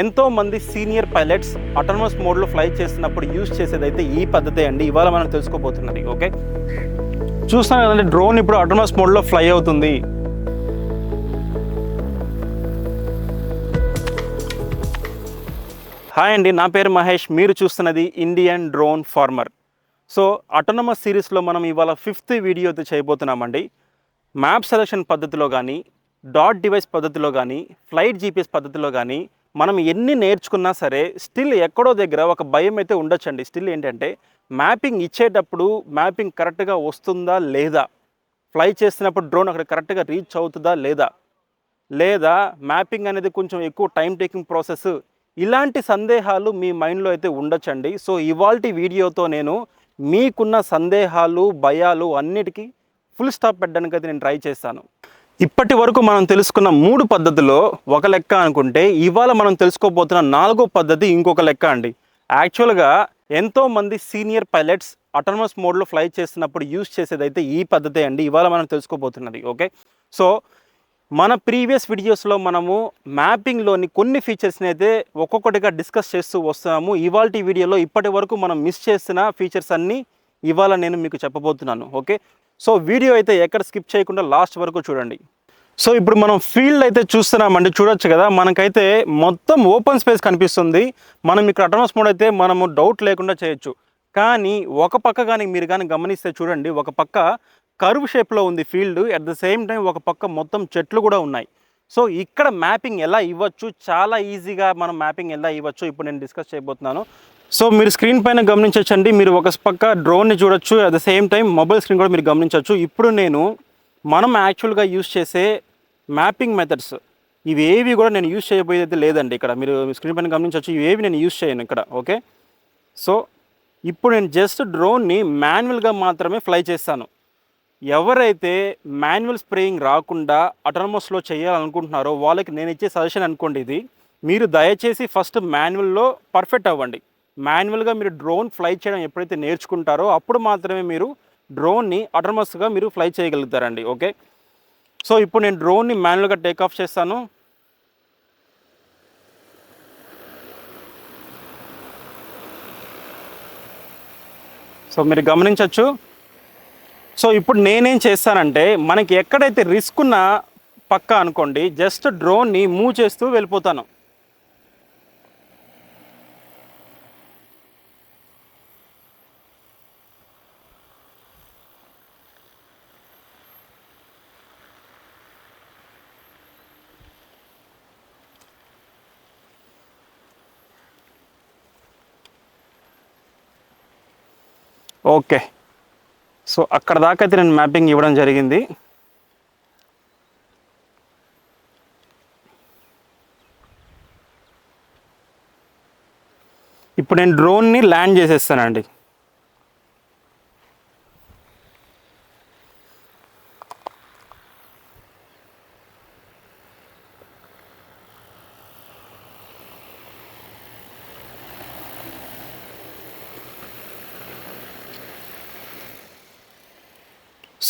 ఎంతోమంది senior pilots autonomous మోడ్లో fly చేస్తున్నప్పుడు యూజ్ చేసేది అయితే ఈ పద్ధతే అండి. ఇవాళ మనం తెలుసుకోబోతున్నది ఓకే? చూస్తాం కదండి డ్రోన్ ఇప్పుడు అటోనమస్ మోడ్లో ఫ్లై అవుతుంది. హాయ్ అండి నా పేరు మహేష్. మీరు చూస్తున్నది Indian drone farmer so autonomous సిరీస్లో మనం ఇవాళ ఫిఫ్త్ వీడియో అయితే చేయబోతున్నామండి. మ్యాప్ సెలక్షన్ పద్ధతిలో కానీ డాట్ డివైస్ పద్ధతిలో కానీ ఫ్లైట్ జీపీఎస్ పద్ధతిలో కానీ మనం ఎన్ని నేర్చుకున్నా సరే స్టిల్ ఎక్కడో దగ్గర ఒక భయం అయితే ఉండొచ్చండి. స్టిల్ ఏంటంటే మ్యాపింగ్ ఇచ్చేటప్పుడు మ్యాపింగ్ కరెక్ట్గా వస్తుందా లేదా? ఫ్లై చేస్తున్నప్పుడు డ్రోన్ అక్కడ కరెక్ట్గా రీచ్ అవుతుందా లేదా? లేదా మ్యాపింగ్ అనేది కొంచెం ఎక్కువ టైం టేకింగ్ ప్రాసెస్ ఇలాంటి సందేహాలు మీ మైండ్లో అయితే ఉండొచ్చండి. సో ఇవాల్టి వీడియోతో నేను మీకున్న సందేహాలు భయాలు అన్నిటికీ ఫుల్ స్టాప్ పెట్టడానికి అయితే నేను ట్రై చేస్తాను. ఇప్పటి వరకు మనం తెలుసుకున్న మూడు పద్ధతిలో ఒక లెక్క అనుకుంటే ఇవాళ మనం తెలుసుకోబోతున్న నాలుగో పద్ధతి ఇంకొక లెక్క అండి. యాక్చువల్గా ఎంతోమంది సీనియర్ పైలట్స్ ఆటోనమస్ మోడ్లో ఫ్లై చేస్తున్నప్పుడు యూజ్ చేసేది అయితే ఈ పద్ధతే అండి. ఇవాళ మనం తెలుసుకోబోతున్నది ఓకే? సో మన ప్రీవియస్ వీడియోస్లో మనము మ్యాపింగ్లోని కొన్ని ఫీచర్స్ని అయితే ఒక్కొక్కటిగా డిస్కస్ చేస్తూ వస్తున్నాము. ఇవాళ వీడియోలో ఇప్పటి వరకు మనం మిస్ చేసిన ఫీచర్స్ అన్నీ ఇవాళ నేను మీకు చెప్పబోతున్నాను ఓకే? సో వీడియో అయితే ఎక్కడ స్కిప్ చేయకుండా లాస్ట్ వరకు చూడండి. సో ఇప్పుడు మనం ఫీల్డ్ అయితే చూస్తున్నామండి చూడొచ్చు కదా. మనకైతే మొత్తం ఓపెన్ స్పేస్ కనిపిస్తుంది. మనం ఇక్కడ అటోనమస్ మోడ్ అయితే మనము డౌట్ లేకుండా చేయొచ్చు. కానీ ఒక పక్క కానీ మీరు కానీ గమనిస్తే చూడండి ఒక పక్క కర్వ్ షేప్లో ఉంది field. At the same time ఒక పక్క మొత్తం చెట్లు కూడా ఉన్నాయి. సో ఇక్కడ మ్యాపింగ్ ఎలా ఇవ్వచ్చు? చాలా ఈజీగా మనం మ్యాపింగ్ ఎలా ఇవ్వచ్చు? ఇప్పుడు నేను డిస్కస్ చేయబోతున్నాను. సో మీరు స్క్రీన్ పైన గమనించవచ్చండి మీరు ఒక పక్క డ్రోన్ని చూడొచ్చు. At the same time mobile screen కూడా మీరు గమనించవచ్చు ఇప్పుడు నేను మనం యాక్చువల్గా యూస్ చేసే మ్యాపింగ్ మెథడ్స్ ఇవి ఏవి కూడా నేను యూస్ చేయబోయేది లేదండి ఇక్కడ. మీరు స్క్రీన్ పైన గమనించవచ్చు ఇవేవి నేను యూస్ చేయను ఇక్కడ. ఓకే సో ఇప్పుడు నేను జస్ట్ డ్రోన్ని మాన్యువల్గా మాత్రమే ఫ్లై చేస్తాను. ఎవరైతే మాన్యువల్ స్ప్రేయింగ్ రాకుండా అటానమస్లో చేయాలనుకుంటున్నారో వాళ్ళకి నేను ఇచ్చే సజెషన్ అనుకోండి ఇది. మీరు దయచేసి ఫస్ట్ మాన్యువల్లో పర్ఫెక్ట్ అవ్వండి. మాన్యువల్గా మీరు డ్రోన్ ఫ్లై చేయడం ఎప్పుడైతే నేర్చుకుంటారో అప్పుడు మాత్రమే మీరు డ్రోన్ని అటర్మస్గా మీరు ఫ్లై చేయగలుగుతారండి ఓకే? సో ఇప్పుడు నేను డ్రోన్ని మాన్యువల్గా టేక్ ఆఫ్ చేస్తాను. సో మీరు గమనించవచ్చు సో ఇప్పుడు నేనేం చేస్తానంటే మనకి ఎక్కడైతే రిస్క్ ఉన్న పక్క అనుకోండి జస్ట్ డ్రోన్ని మూవ్ చేస్తూ వెళ్ళిపోతాను. ఓకే. సో అక్కడ దాకా అయితే నేను మ్యాపింగ్ ఇవ్వడం జరిగింది. ఇప్పుడు నేను డ్రోన్ని ల్యాండ్ చేసేస్తానండి.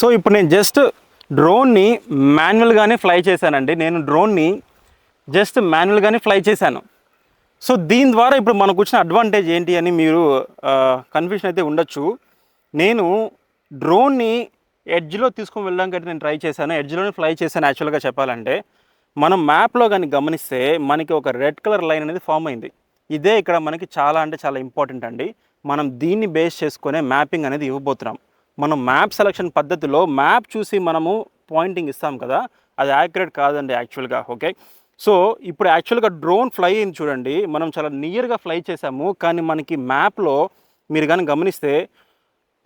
సో ఇప్పుడు నేను జస్ట్ డ్రోన్ని మాన్యువల్గానే ఫ్లై చేశానండి. నేను డ్రోన్ని జస్ట్ మాన్యువల్గానే ఫ్లై చేశాను. సో దీని ద్వారా ఇప్పుడు మనకు వచ్చిన అడ్వాంటేజ్ ఏంటి అని మీరు కన్ఫ్యూషన్ అయితే ఉండొచ్చు. నేను డ్రోన్ని ఎడ్జ్లో తీసుకొని వెళ్ళడానికి నేను ట్రై చేశాను. ఎడ్జ్లోనే ఫ్లై చేశాను యాక్చువల్గా చెప్పాలంటే. మనం మ్యాప్లో కానీ గమనిస్తే మనకి ఒక రెడ్ కలర్ లైన్ అనేది ఫామ్ అయింది. ఇదే ఇక్కడ మనకి చాలా అంటే చాలా ఇంపార్టెంట్ అండి. మనం దీన్ని బేస్ చేసుకునే మ్యాపింగ్ అనేది ఇవ్వబోతున్నాం. మనం మ్యాప్ సెలక్షన్ పద్ధతిలో మ్యాప్ చూసి మనము పాయింటింగ్ ఇస్తాం కదా అది యాక్యురేట్ కాదండి యాక్చువల్గా ఓకే సో ఇప్పుడు యాక్చువల్గా డ్రోన్ ఫ్లై అయింది చూడండి మనం చాలా నియర్గా ఫ్లై చేసాము కానీ మనకి మ్యాప్లో మీరు కానీ గమనిస్తే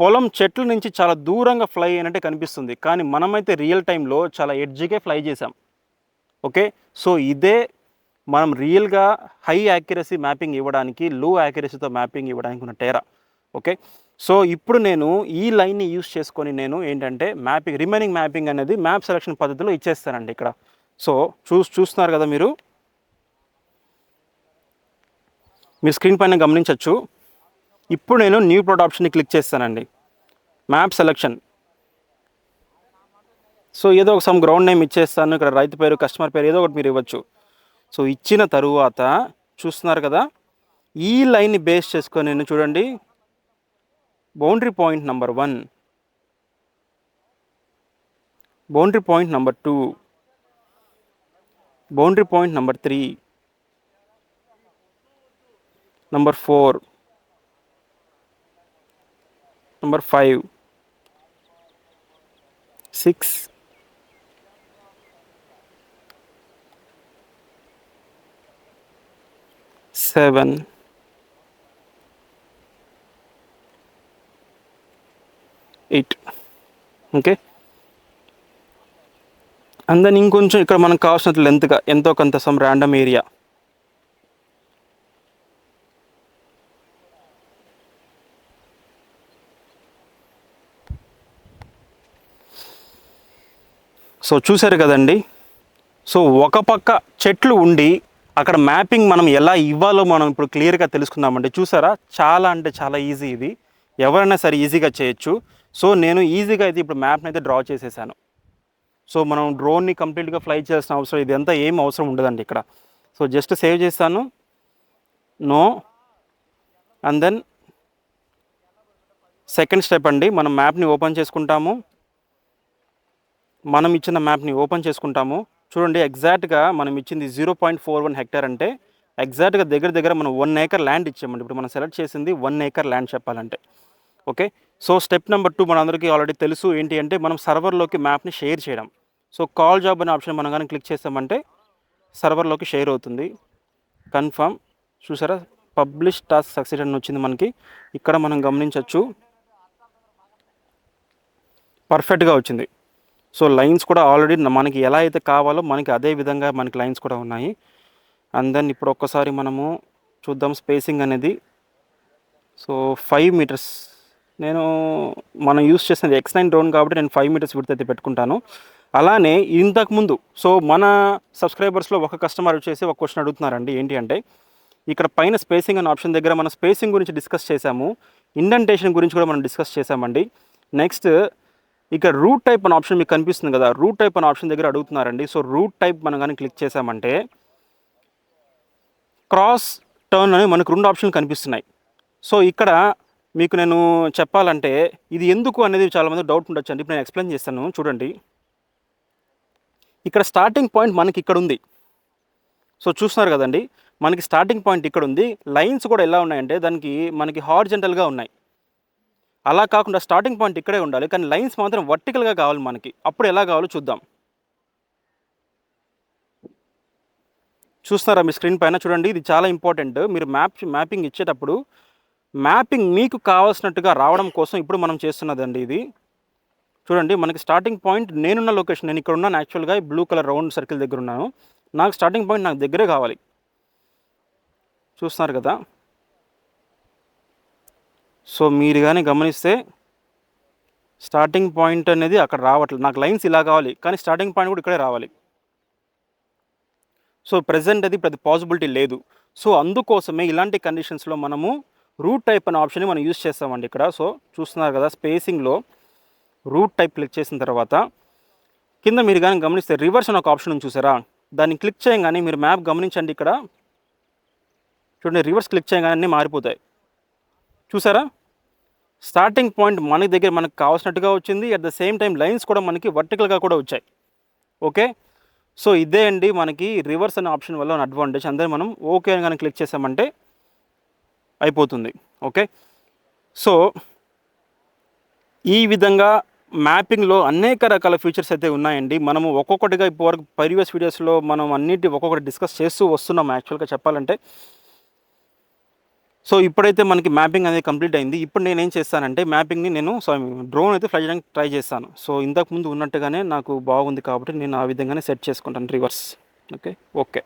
పొలం చెట్ల నుంచి చాలా దూరంగా ఫ్లై అయినట్టే కనిపిస్తుంది కానీ మనమైతే రియల్ టైంలో చాలా ఎడ్జ్కే ఫ్లై చేసాం ఓకే సో ఇదే మనం రియల్గా హై యాక్యురసీ మ్యాపింగ్ ఇవ్వడానికి లో యాక్యురసీతో మ్యాపింగ్ ఇవ్వడానికి ఉన్న టేరా ఓకే సో ఇప్పుడు నేను ఈ లైన్ని యూస్ చేసుకొని నేను ఏంటంటే మ్యాపింగ్ రిమైనింగ్ మ్యాపింగ్ అనేది మ్యాప్ సెలక్షన్ పద్ధతిలో ఇచ్చేస్తానండి ఇక్కడ. సో చూ చూస్తున్నారు కదా మీరు? మీ స్క్రీన్ పైన గమనించవచ్చు ఇప్పుడు నేను న్యూ ప్రోడ్ ఆప్షన్ని క్లిక్ చేస్తానండి. Map selection. సో ఏదో ఒక సమ్ గ్రౌండ్ నేమ్ ఇచ్చేస్తాను. ఇక్కడ రైతు పేరు కస్టమర్ పేరు ఏదో ఒకటి మీరు ఇవ్వచ్చు. సో ఇచ్చిన తరువాత చూస్తున్నారు కదా? ఈ లైన్ని బేస్ చేసుకొని నేను చూడండి. boundary point number 1 boundary point number 2 boundary point number 3 number 4 number 5 6 7 eight. Okay? And then ఇంకొంచెం ఇక్కడ మనకు కావాల్సినంత లెంత్గా ఎంతో కొంత సమ్ ర్యాండమ్ ఏరియా సో చూశారు కదండి? సో ఒక పక్క చెట్లు ఉండి అక్కడ మ్యాపింగ్ మనం ఎలా ఇవ్వాలో మనం ఇప్పుడు క్లియర్గా తెలుసుకుందామండి. చూసారా? చాలా అంటే చాలా ఈజీ ఇది. ఎవరైనా సరే ఈజీగా చేయొచ్చు. సో నేను ఈజీగా అయితే ఇప్పుడు మ్యాప్ని అయితే డ్రా చేసేసాను. సో మనం డ్రోన్ని కంప్లీట్గా ఫ్లై చేయాల్సిన అవసరం ఇదంతా ఏం అవసరం ఉండదండి ఇక్కడ. సో జస్ట్ సేవ్ చేస్తాను. No. And then second step అండి మనం మ్యాప్ని ఓపెన్ చేసుకుంటాము. మనం ఇచ్చిన మ్యాప్ని ఓపెన్ చేసుకుంటాము. చూడండి ఎగ్జాక్ట్గా మనం ఇచ్చింది zero point four one hectare అంటే ఎగ్జాక్ట్గా దగ్గర దగ్గర మనం వన్ ఏకర్ ల్యాండ్ ఇచ్చామండి. ఇప్పుడు మనం సెలెక్ట్ చేసింది వన్ ఏకర్ ల్యాండ్ చెప్పాలంటే. Okay? So step number two మనందరికీ ఆల్రెడీ తెలుసు ఏంటి అంటే మనం సర్వర్లోకి మ్యాప్ని షేర్ చేయడం. సో కాల్ జాబ్ అనే ఆప్షన్ మనం కానీ క్లిక్ చేస్తామంటే సర్వర్లోకి షేర్ అవుతుంది. కన్ఫర్మ్ చూసారా? పబ్లిష్ టాస్క్ సక్సెస్ అని వచ్చింది మనకి. ఇక్కడ మనం గమనించవచ్చు పర్ఫెక్ట్గా వచ్చింది. సో లైన్స్ కూడా ఆల్రెడీ మనకి ఎలా అయితే కావాలో మనకి అదే విధంగా మనకి లైన్స్ కూడా ఉన్నాయి. అండ్ దెన్ ఇప్పుడు ఒక్కసారి మనము చూద్దాం స్పేసింగ్ అనేది. సో ఫైవ్ మీటర్స్ నేను మనం యూస్ చేసినది ఎక్స్ నైన్ డ్రోన్ కాబట్టి నేను ఫైవ్ మీటర్స్ విడత అయితే పెట్టుకుంటాను. అలానే ఇంతకు ముందు సో మన సబ్స్క్రైబర్స్లో ఒక కస్టమర్ వచ్చేసి ఒక క్వశ్చన్ అడుగుతున్నారండి ఏంటి అంటే ఇక్కడ పైన స్పేసింగ్ అనే ఆప్షన్ దగ్గర మనం స్పేసింగ్ గురించి డిస్కస్ చేశాము ఇండెంటేషన్ గురించి కూడా మనం డిస్కస్ చేశామండి. నెక్స్ట్ ఇక్కడ రూట్ టైప్ అనే ఆప్షన్ మీకు కనిపిస్తుంది కదా రూట్ టైప్ అనే ఆప్షన్ దగ్గర అడుగుతున్నారండి. సో రూట్ టైప్ మనం కానీ క్లిక్ చేసామంటే క్రాస్ టర్న్ అని మనకు రెండు ఆప్షన్లు కనిపిస్తున్నాయి. సో ఇక్కడ మీకు నేను చెప్పాలంటే ఇది ఎందుకు అనేది చాలామంది డౌట్ ఉండొచ్చు అండి. ఇప్పుడు నేను ఎక్స్ప్లెయిన్ చేస్తాను చూడండి. ఇక్కడ స్టార్టింగ్ పాయింట్ మనకి ఇక్కడ ఉంది. సో చూస్తున్నారు కదండి మనకి స్టార్టింగ్ పాయింట్ ఇక్కడ ఉంది. లైన్స్ కూడా ఎలా ఉన్నాయంటే దానికి మనకి హార్జెంటల్గా ఉన్నాయి. అలా కాకుండా స్టార్టింగ్ పాయింట్ ఇక్కడే ఉండాలి కానీ లైన్స్ మాత్రం వర్టికల్గా కావాలి మనకి. అప్పుడు ఎలా కావాలో చూద్దాం. చూస్తున్నారా మీ స్క్రీన్ పైన? చూడండి ఇది చాలా ఇంపార్టెంట్ మీరు మ్యాప్ మ్యాపింగ్ ఇచ్చేటప్పుడు మ్యాపింగ్ మీకు కావాల్సినట్టుగా రావడం కోసం ఇప్పుడు మనం చేస్తున్నదండి ఇది. చూడండి మనకి స్టార్టింగ్ పాయింట్ నేనున్న లొకేషన్. నేను ఇక్కడ ఉన్నాను యాక్చువల్గా బ్లూ కలర్ రౌండ్ సర్కిల్ దగ్గర ఉన్నాను. నాకు స్టార్టింగ్ పాయింట్ నాకు దగ్గరే కావాలి. చూస్తున్నారు కదా? సో మీరు కానీ గమనిస్తే స్టార్టింగ్ పాయింట్ అనేది అక్కడ రావట్లేదు నాకు లైన్స్ ఇలా కావాలి కానీ స్టార్టింగ్ పాయింట్ కూడా ఇక్కడే రావాలి. సో ప్రజెంట్ అది ప్రతి పాసిబిలిటీ లేదు. సో అందుకోసమే ఇలాంటి కండిషన్స్లో మనము రూట్ టైప్ అనే ఆప్షన్ని మనం యూజ్ చేస్తామండి ఇక్కడ. సో చూస్తున్నారు కదా స్పేసింగ్లో రూట్ టైప్ క్లిక్ చేసిన తర్వాత కింద మీరు కానీ గమనిస్తే రివర్స్ అని ఒక ఆప్షన్ చూసారా? దాన్ని క్లిక్ చేయగానే మీరు మ్యాప్ గమనించండి ఇక్కడ. చూడండి రివర్స్ క్లిక్ చేయగానే అన్నీ మారిపోతాయి. చూసారా? స్టార్టింగ్ పాయింట్ మన దగ్గర మనకు కావాల్సినట్టుగా వచ్చింది. At the same time lines కూడా మనకి వర్టికల్గా కూడా వచ్చాయి. ఓకే? సో ఇదే అండి మనకి రివర్స్ అనే ఆప్షన్ వల్ల అడ్వాంటేజ్ అందరూ మనం ఓకే అని కానీ క్లిక్ చేసామంటే అయిపోతుంది. ఓకే? సో ఈ విధంగా మ్యాపింగ్లో అనేక రకాల ఫీచర్స్ అయితే ఉన్నాయండి. మనము ఒక్కొక్కటిగా ఇప్పటివరకు ప్రీవియస్ వీడియోస్లో మనం అన్నిటి ఒక్కొక్కటి డిస్కస్ చేస్తూ వస్తున్నాం యాక్చువల్గా చెప్పాలంటే. సో ఇప్పుడైతే మనకి మ్యాపింగ్ అనేది కంప్లీట్ అయింది. ఇప్పుడు నేను ఏం చేస్తానంటే మ్యాపింగ్ని నేను సో డ్రోన్ అయితే ఫ్లై చేయడానికి ట్రై చేస్తాను. సో ఇంతకుముందు ఉన్నట్టుగానే నాకు బాగుంది కాబట్టి నేను ఆ విధంగానే సెట్ చేసుకుంటాను reverse. Okay? Okay.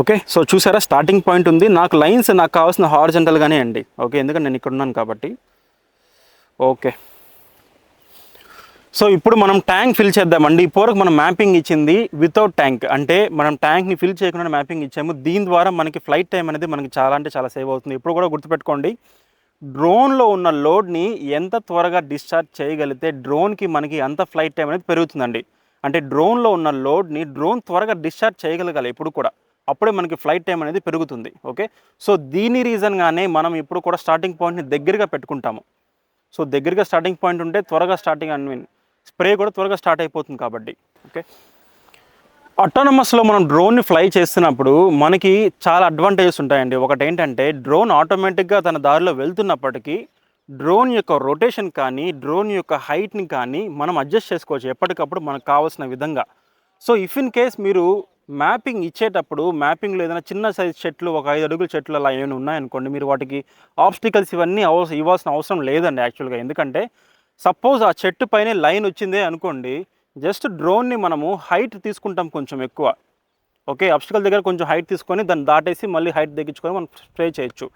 Okay? So చూసారా స్టార్టింగ్ పాయింట్ ఉంది. నాకు లైన్స్ నాకు కావాల్సిన హార్జెంటల్గానే అండి. ఓకే? ఎందుకంటే నేను ఇక్కడ ఉన్నాను కాబట్టి. ఓకే. సో ఇప్పుడు మనం ట్యాంక్ ఫిల్ చేద్దామండి. ఇప్పటివరకు మనం మ్యాపింగ్ ఇచ్చింది వితౌట్ ట్యాంక్ అంటే మనం ట్యాంక్ని ఫిల్ చేయకుండా మ్యాపింగ్ ఇచ్చాము. దీని ద్వారా మనకి ఫ్లైట్ టైం అనేది మనకి చాలా అంటే చాలా సేవ్ అవుతుంది. ఇప్పుడు కూడా గుర్తుపెట్టుకోండి. డ్రోన్లో ఉన్న లోడ్ని ఎంత త్వరగా డిశ్చార్జ్ చేయగలిగితే డ్రోన్కి మనకి అంత ఫ్లైట్ టైం అనేది పెరుగుతుందండి. అంటే డ్రోన్లో ఉన్న లోడ్ని డ్రోన్ త్వరగా డిశ్చార్జ్ చేయగలగాలి ఇప్పుడు కూడా. అప్పుడే మనకి ఫ్లైట్ టైం అనేది పెరుగుతుంది ఓకే? సో దీని రీజన్గానే మనం ఇప్పుడు కూడా స్టార్టింగ్ పాయింట్ని దగ్గరగా పెట్టుకుంటాము. సో దగ్గరగా స్టార్టింగ్ పాయింట్ ఉంటే త్వరగా స్టార్టింగ్ ఐ మీన్ స్ప్రే కూడా త్వరగా స్టార్ట్ అయిపోతుంది కాబట్టి ఓకే? అటానమస్లో మనం డ్రోన్ని ఫ్లై చేస్తున్నప్పుడు మనకి చాలా అడ్వాంటేజెస్ ఉంటాయండి. ఒకటి ఏంటంటే డ్రోన్ ఆటోమేటిక్గా తన దారిలో వెళ్తున్నప్పటికీ డ్రోన్ యొక్క రొటేషన్ కానీ డ్రోన్ యొక్క హైట్ని కానీ మనం అడ్జస్ట్ చేసుకోవచ్చు ఎప్పటికప్పుడు మనకు కావాల్సిన విధంగా. సో ఇఫ్ ఇన్ కేస్ మీరు మ్యాపింగ్ ఇచ్చేటప్పుడు మ్యాపింగ్లో ఏదైనా చిన్న సైజ్ చెట్లు ఒక ఐదు అడుగుల చెట్లు అలా ఏమైనా ఉన్నాయనుకోండి మీరు వాటికి ఆబ్స్టికల్స్ ఇవన్నీ అవసరం ఇవ్వాల్సిన అవసరం లేదండి యాక్చువల్గా ఎందుకంటే సపోజ్ ఆ చెట్టు పైన లైన్ వచ్చిందే అనుకోండి జస్ట్ డ్రోన్ని మనము హైట్ తీసుకుంటాం కొంచెం ఎక్కువ. ఓకే అబ్స్టికల్ దగ్గర కొంచెం హైట్ తీసుకొని దాన్ని దాటేసి మళ్ళీ హైట్ తగ్గించుకొని మనం స్ప్రే చేయొచ్చు.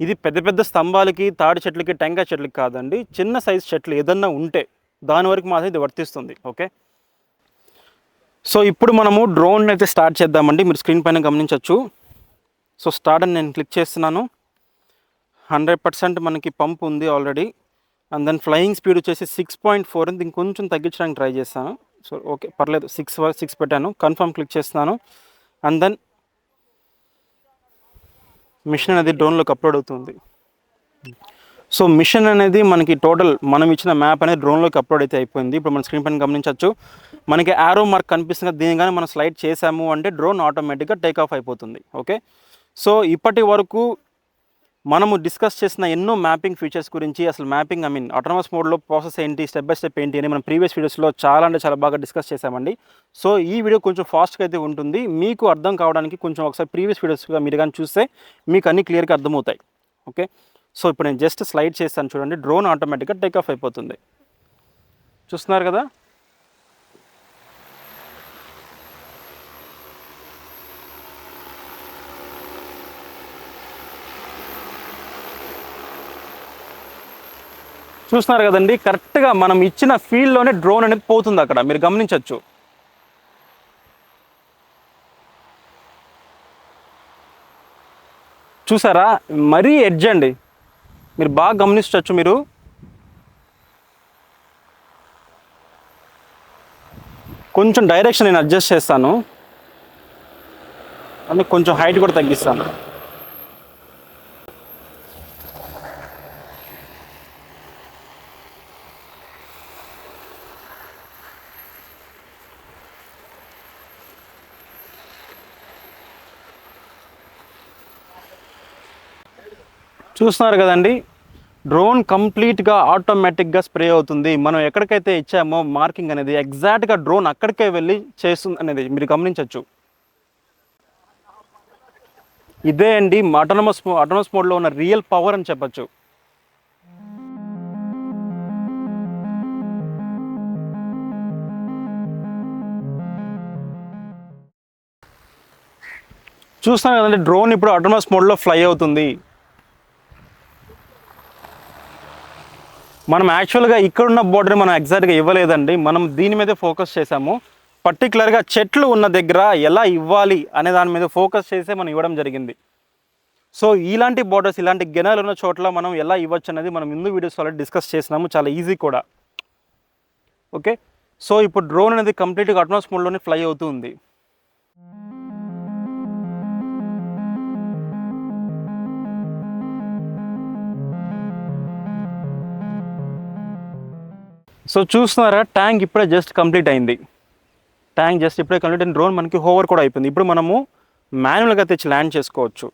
ఇది పెద్ద పెద్ద స్తంభాలకి తాడి చెట్లకి టెంకాయ చెట్లకి కాదండి చిన్న సైజ్ చెట్లు ఏదన్నా ఉంటే దాని వరకు మాత్రం ఇది వర్తిస్తుంది. ఓకే? సో ఇప్పుడు మనము డ్రోన్ అయితే స్టార్ట్ చేద్దామండి. మీరు స్క్రీన్ పైన గమనించవచ్చు సో స్టార్ట్ అని నేను క్లిక్ చేస్తున్నాను. హండ్రెడ్ పర్సెంట్ మనకి పంప్ ఉంది already. And then flying speed వచ్చేసి సిక్స్ పాయింట్ ఫోర్ ఉంది ఇంకొంచెం తగ్గించడానికి ట్రై చేస్తాను. సో ఓకే పర్లేదు. సిక్స్ సిక్స్ పెట్టాను. కన్ఫర్మ్ క్లిక్ చేస్తున్నాను. అండ్ దెన్ మిషన్ అనేది డ్రోన్లోకి అప్లోడ్ అవుతుంది. సో మిషన్ అనేది మనకి టోటల్ మనం ఇచ్చిన మ్యాప్ అనేది డ్రోన్లోకి అప్లోడ్ అయితే అయిపోయింది. ఇప్పుడు మన స్క్రీన్ పైన గమనించవచ్చు. మనకి ఆరో మార్క్ కనిపిస్తుంది దీని కానీ మనం స్లైడ్ చేసాము అంటే డ్రోన్ ఆటోమేటిక్గా టేక్ ఆఫ్ అయిపోతుంది. ఓకే సో ఇప్పటి వరకు మనము డిస్కస్ చేసిన ఎన్నో మ్యాపింగ్ ఫీచర్స్ గురించి అసలు మ్యాపింగ్ ఐ మీన్ ఆటోనమస్ మోడ్లో ప్రాసెస్ ఏంటి స్టెప్ బై స్టెప్ ఏంటి అని మనం ప్రీవియస్ వీడియోస్లో చాలా అంటే చాలా బాగా డిస్కస్ చేసామండి సో ఈ వీడియో కొంచెం ఫాస్ట్గా అయితే ఉంటుంది. మీకు అర్థం కావడానికి కొంచెం ఒకసారి ప్రీవియస్ వీడియోస్గా మీరు కానీ చూస్తే మీకు అన్ని క్లియర్గా అర్థమవుతాయి. ఓకే సో ఇప్పుడు నేను జస్ట్ స్లైడ్ చేస్తాను చూడండి. డ్రోన్ ఆటోమేటిక్గా టేక్ ఆఫ్ అయిపోతుంది. చూస్తున్నారు కదా? చూస్తున్నారు కదండి? కరెక్ట్గా మనం ఇచ్చిన ఫీల్డ్లోనే డ్రోన్ అనేది పోతుంది అక్కడ. మీరు గమనించవచ్చు చూసారా? మరీ ఎడ్జ్ అండి. మీరు బాగా గమనించవచ్చు మీరు. కొంచెం డైరెక్షన్ నేను అడ్జస్ట్ చేస్తాను. అంటే కొంచెం హైట్ కూడా తగ్గిస్తాను. చూస్తున్నారు కదండి. డ్రోన్ కంప్లీట్గా ఆటోమేటిక్గా స్ప్రే అవుతుంది. మనం ఎక్కడికైతే ఇచ్చామో మార్కింగ్ అనేది ఎగ్జాక్ట్గా డ్రోన్ అక్కడికే వెళ్ళి చేస్తుంది అనేది మీరు గమనించవచ్చు ఇదే అండి అటోనమస్ అటోనమస్ మోడ్లో ఉన్న రియల్ పవర్ అని చెప్పచ్చు. చూస్తాను కదండి డ్రోన్ ఇప్పుడు అటోనమస్ మోడ్లో ఫ్లై అవుతుంది. మనం యాక్చువల్గా ఇక్కడున్న బోర్డర్ మనం ఎగ్జాక్ట్గా ఇవ్వలేదండి. మనం దీని మీదే ఫోకస్ చేసాము పర్టికులర్గా చెట్లు ఉన్న దగ్గర ఎలా ఇవ్వాలి అనే దాని మీద ఫోకస్ చేసే మనం ఇవ్వడం జరిగింది. సో ఇలాంటి బోర్డర్స్ ఇలాంటి గెనాలు ఉన్న చోట్ల మనం ఎలా ఇవ్వచ్చు అనేది మనం ముందు వీడియోస్ ఆల్రెడీ డిస్కస్ చేసినాము. చాలా ఈజీ కూడా. ఓకే సో ఇప్పుడు డ్రోన్ అనేది కంప్లీట్గా అట్మాస్ మోడ్లోనే ఫ్లై అవుతుంది సో చూస్తున్నారా ట్యాంక్ ఇప్పుడే జస్ట్ కంప్లీట్ అయింది. ట్యాంక్ జస్ట్ ఇప్పుడే కంప్లీట్ అయిన డ్రోన్ మనకి హోవర్ కూడా అయిపోయింది. ఇప్పుడు మనము మాన్యువల్గా తెచ్చి ల్యాండ్ చేసుకోవచ్చు.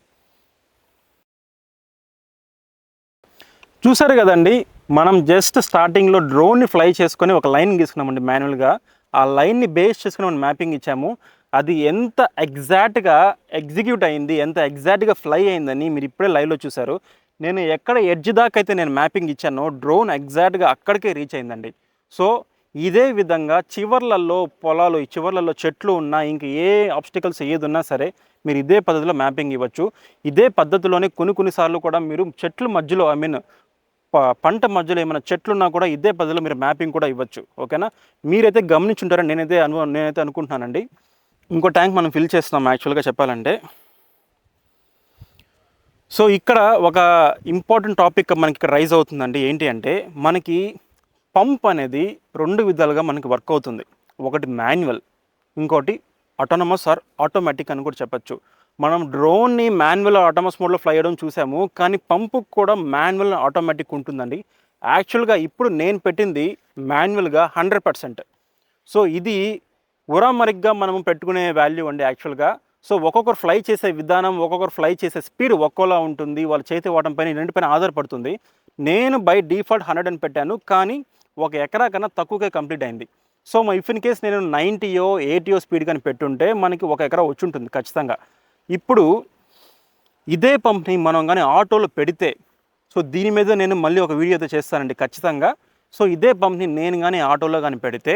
చూసారు కదండి మనం జస్ట్ స్టార్టింగ్లో డ్రోన్ని ఫ్లై చేసుకొని ఒక లైన్ గీసుకున్నామండి మాన్యువల్గా. ఆ లైన్ని బేస్ చేసుకుని మనం మ్యాపింగ్ ఇచ్చాము. అది ఎంత ఎగ్జాక్ట్గా ఎగ్జిక్యూట్ అయింది ఎంత ఎగ్జాక్ట్గా ఫ్లై అయిందని మీరు ఇప్పుడే లైవ్లో చూసారు నేను ఎక్కడ ఎడ్జ్ దాకా అయితే నేను మ్యాపింగ్ ఇచ్చానో డ్రోన్ ఎగ్జాక్ట్గా అక్కడికే రీచ్ అయిందండి. సో ఇదే విధంగా చివర్లలో పొలాలు ఈ చివర్లలో చెట్లు ఉన్నా ఇంక ఏ ఆబ్స్టికల్స్ ఏది ఉన్నా సరే మీరు ఇదే పద్ధతిలో మ్యాపింగ్ ఇవ్వచ్చు. ఇదే పద్ధతిలోనే కొన్ని కొన్నిసార్లు కూడా మీరు చెట్ల మధ్యలో ఐ మీన్ పంట మధ్యలో ఏమైనా చెట్లున్నా కూడా ఇదే పద్ధతిలో మీరు మ్యాపింగ్ కూడా ఇవ్వచ్చు. ఓకేనా? మీరైతే గమనించుంటారని నేనైతే అను నేనైతే అనుకుంటున్నానండి. ఇంకో ట్యాంక్ మనం ఫిల్ చేస్తున్నాం యాక్చువల్గా చెప్పాలంటే. సో ఇక్కడ ఒక ఇంపార్టెంట్ టాపిక్ మనకి ఇక్కడ రైజ్ అవుతుందండి. ఏంటి అంటే మనకి పంప్ అనేది రెండు విధాలుగా మనకి వర్క్ అవుతుంది. ఒకటి మాన్యువల్ ఇంకోటి ఆటోనమస్ ఆర్ ఆటోమేటిక్ అని కూడా చెప్పచ్చు. మనం డ్రోన్ని మాన్యువల్ ఆటోమస్ మోడ్లో ఫ్లై చేయడం చూసాము కానీ పంపు కూడా మాన్యువల్ ఆటోమేటిక్ ఉంటుందండి. యాక్చువల్గా ఇప్పుడు నేను పెట్టింది మాన్యువల్గా హండ్రెడ్ పర్సెంట్ సో ఇది ఉరామరిగ్గా మనం పెట్టుకునే వాల్యూ అండి యాక్చువల్గా సో ఒక్కొక్కరు ఫ్లై చేసే విధానం ఒక్కొక్కరు ఫ్లై చేసే స్పీడ్ ఒక్కోలా ఉంటుంది. వాళ్ళ చేతి వాటం పైన రెండుపైన ఆధారపడుతుంది. నేను బై డిఫాల్ట్ హండ్రెడ్ అని పెట్టాను కానీ ఒక ఎకరా కన్నా తక్కువగా కంప్లీట్ అయింది. సో మా ఇఫ్ ఇన్ కేస్ నేను నైంటీయో ఎయిటీయో స్పీడ్ కానీ పెట్టుంటే మనకి ఒక ఎకరా వచ్చి ఉంటుంది ఖచ్చితంగా. ఇప్పుడు ఇదే పంప్ని మనం కానీ ఆటోలో పెడితే సో దీని మీద నేను మళ్ళీ ఒక వీడియో అయితే చేస్తానండి ఖచ్చితంగా. సో ఇదే పంప్ని నేను కానీ ఆటోలో కానీ పెడితే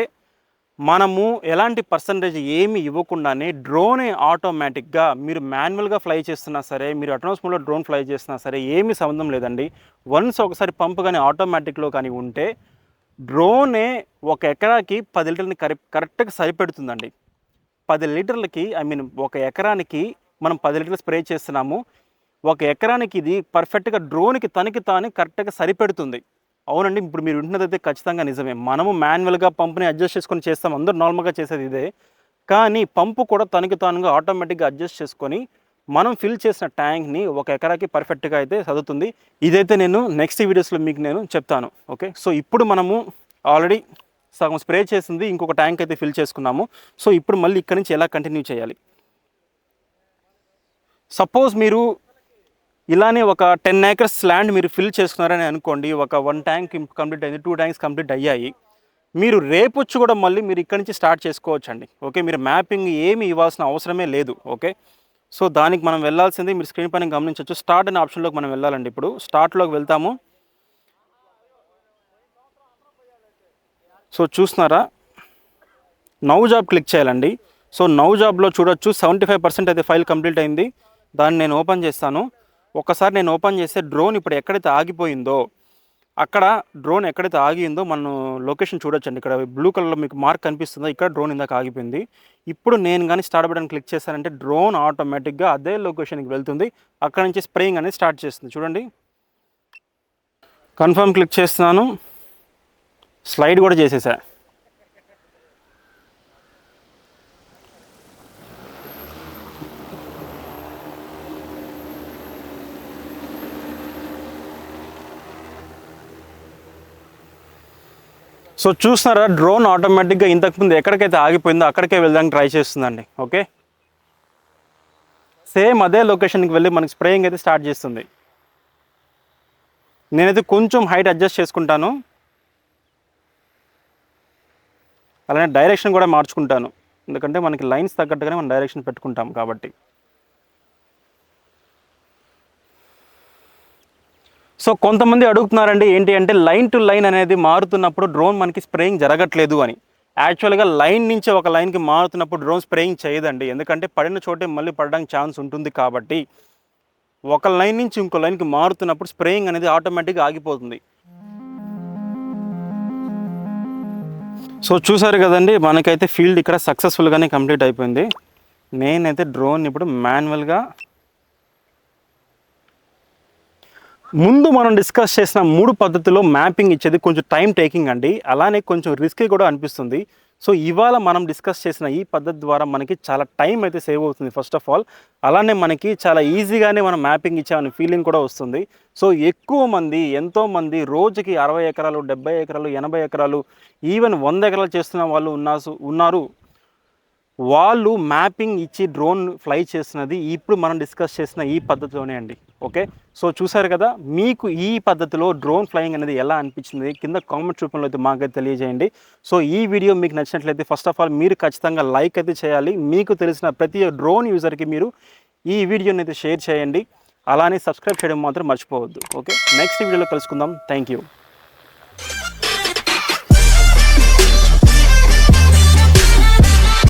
మనము ఎలాంటి పర్సంటేజ్ ఏమి ఇవ్వకుండానే డ్రోన్ ఆటోమేటిక్గా మీరు మాన్యువల్గా ఫ్లై చేస్తున్నా సరే మీరు అటోనమస్ మోడ్లో డ్రోన్ ఫ్లై చేస్తున్నా సరే ఏమీ సంబంధం లేదండి. వన్స్ ఒకసారి పంప్ కానీ ఆటోమేటిక్లో కానీ ఉంటే డ్రోనే ఒక ఎకరాకి పది లీటర్ని కరెక్ట్ కరెక్ట్గా సరిపెడుతుందండి. పది లీటర్లకి ఐ మీన్ ఒక ఎకరానికి మనం పది లీటర్లు స్ప్రే చేస్తున్నాము. ఒక ఎకరానికి ఇది పర్ఫెక్ట్గా డ్రోన్కి తనకి తాను కరెక్ట్గా సరిపెడుతుంది. అవునండి ఇప్పుడు మీరు వింటున్నదైతే ఖచ్చితంగా నిజమే. మనము మాన్యువల్గా పంపుని అడ్జస్ట్ చేసుకొని చేస్తాం. అందరూ నార్మల్గా చేసేది ఇదే. కానీ పంపు కూడా తనకి తానుగా ఆటోమేటిక్గా అడ్జస్ట్ చేసుకొని మనం ఫిల్ చేసిన ట్యాంక్ని ఒక ఎకరాకి పర్ఫెక్ట్గా అయితే చదువుతుంది ఇదైతే నేను నెక్స్ట్ వీడియోస్లో మీకు నేను చెప్తాను. ఓకే సో ఇప్పుడు మనము ఆల్రెడీ సగం స్ప్రే చేసింది ఇంకొక ట్యాంక్ అయితే ఫిల్ చేసుకున్నాము. సో ఇప్పుడు మళ్ళీ ఇక్కడ నుంచి ఎలా కంటిన్యూ చేయాలి? సపోజ్ మీరు ఇలానే ఒక టెన్ ఏకర్స్ ల్యాండ్ మీరు ఫిల్ చేసుకున్నారని అనుకోండి ఒక వన్ ట్యాంక్ కంప్లీట్ అయింది టూ ట్యాంక్స్ కంప్లీట్ అయ్యాయి. మీరు రేపొచ్చి కూడా మళ్ళీ మీరు ఇక్కడి నుంచి స్టార్ట్ చేసుకోవచ్చండి. ఓకే మీరు మ్యాపింగ్ ఏమి ఇవ్వాల్సిన అవసరమే లేదు. ఓకే సో దానికి మనం వెళ్ళాల్సింది మీరు స్క్రీన్ పైన గమనించవచ్చు. స్టార్ట్ అనే ఆప్షన్లోకి మనం వెళ్ళాలండి ఇప్పుడు. స్టార్ట్లోకి వెళ్తాము. సో చూస్తున్నారా? నౌ జాబ్ క్లిక్ చేయాలండి. సో నౌ జాబ్లో చూడొచ్చు సెవెంటీ ఫైవ్ పర్సెంట్ అయితే ఫైల్ కంప్లీట్ అయింది. దాన్ని నేను ఓపెన్ చేస్తాను. ఒకసారి నేను ఓపెన్ చేస్తే డ్రోన్ ఇప్పుడు ఎక్కడైతే ఆగిపోయిందో అక్కడ డ్రోన్ ఎక్కడైతే ఆగిందో మనం లొకేషన్ చూడొచ్చండి. ఇక్కడ బ్లూ కలర్లో మీకు మార్క్ కనిపిస్తుందో. ఇక్కడ డ్రోన్ ఇందాక ఆగిపోయింది. ఇప్పుడు నేను కానీ స్టార్ట్ బటన్ క్లిక్ చేశానంటే డ్రోన్ ఆటోమేటిక్గా అదే లొకేషన్కి వెళ్తుంది. అక్కడ నుంచి స్ప్రేయింగ్ అనేది స్టార్ట్ చేస్తుంది. చూడండి. కన్ఫర్మ్ క్లిక్ చేస్తున్నాను. స్లైడ్ కూడా చేసేసా. సో చూస్తున్నారా డ్రోన్ ఆటోమేటిక్గా ఇంతకుముందు ఎక్కడికైతే ఆగిపోయిందో అక్కడికే వెళ్ళడానికి ట్రై చేస్తుందండి ఓకే సేమ్ అదే లొకేషన్కి వెళ్ళి మనకి స్ప్రేయింగ్ అయితే స్టార్ట్ చేస్తుంది. నేనైతే కొంచెం హైట్ అడ్జస్ట్ చేసుకుంటాను. అలానే డైరెక్షన్ కూడా మార్చుకుంటాను. ఎందుకంటే మనకి లైన్స్ తగ్గట్టుగానే మనం డైరెక్షన్ పెట్టుకుంటాం కాబట్టి. సో కొంతమంది అడుగుతున్నారండి ఏంటి అంటే లైన్ టు లైన్ అనేది మారుతున్నప్పుడు డ్రోన్ మనకి స్ప్రేయింగ్ జరగట్లేదు అని. యాక్చువల్గా లైన్ నుంచి ఒక లైన్కి మారుతున్నప్పుడు డ్రోన్ స్ప్రేయింగ్ చేయదండి. ఎందుకంటే పడిన చోటే మళ్ళీ పడడానికి ఛాన్స్ ఉంటుంది కాబట్టి ఒక లైన్ నుంచి ఇంకో లైన్కి మారుతున్నప్పుడు స్ప్రేయింగ్ అనేది ఆటోమేటిక్గా ఆగిపోతుంది. సో చూసారు కదండి మనకైతే ఫీల్డ్ ఇక్కడ సక్సెస్ఫుల్గానే కంప్లీట్ అయిపోయింది. నేనైతే డ్రోన్ ఇప్పుడు మాన్యువల్గా ముందు మనం డిస్కస్ చేసిన మూడు పద్ధతిలో మ్యాపింగ్ ఇచ్చేది కొంచెం టైం టేకింగ్ అండి. అలానే కొంచెం రిస్క్ కూడా అనిపిస్తుంది. సో ఇవాళ మనం డిస్కస్ చేసిన ఈ పద్ధతి ద్వారా మనకి చాలా టైం అయితే సేవ్ అవుతుంది ఫస్ట్ ఆఫ్ ఆల్. అలానే మనకి చాలా ఈజీగానే మనం మ్యాపింగ్ ఇచ్చామని ఫీలింగ్ కూడా వస్తుంది. సో ఎక్కువ మంది ఎంతోమంది రోజుకి అరవై ఎకరాలు డెబ్బై ఎకరాలు ఎనభై ఎకరాలు ఈవెన్ వంద ఎకరాలు చేస్తున్న వాళ్ళు ఉన్నా ఉన్నారు. వాళ్ళు మ్యాపింగ్ ఇచ్చి డ్రోన్ ఫ్లై చేస్తున్నది ఇప్పుడు మనం డిస్కస్ చేసిన ఈ పద్ధతిలోనే అండి. ఓకే? సో చూసారు కదా మీకు ఈ పద్ధతిలో డ్రోన్ ఫ్లయింగ్ అనేది ఎలా అనిపించింది? కింద కామెంట్ రూపంలో అయితే మాకైతే తెలియజేయండి. సో ఈ వీడియో మీకు నచ్చినట్లయితే ఫస్ట్ ఆఫ్ ఆల్ మీరు ఖచ్చితంగా లైక్ అయితే చేయాలి. మీకు తెలిసిన ప్రతి డ్రోన్ యూజర్కి మీరు ఈ వీడియోని అయితే షేర్ చేయండి. అలానే సబ్స్క్రైబ్ చేయడం మాత్రం మర్చిపోవద్దు. ఓకే? నెక్స్ట్ వీడియోలో కలుసుకుందాం. Thank you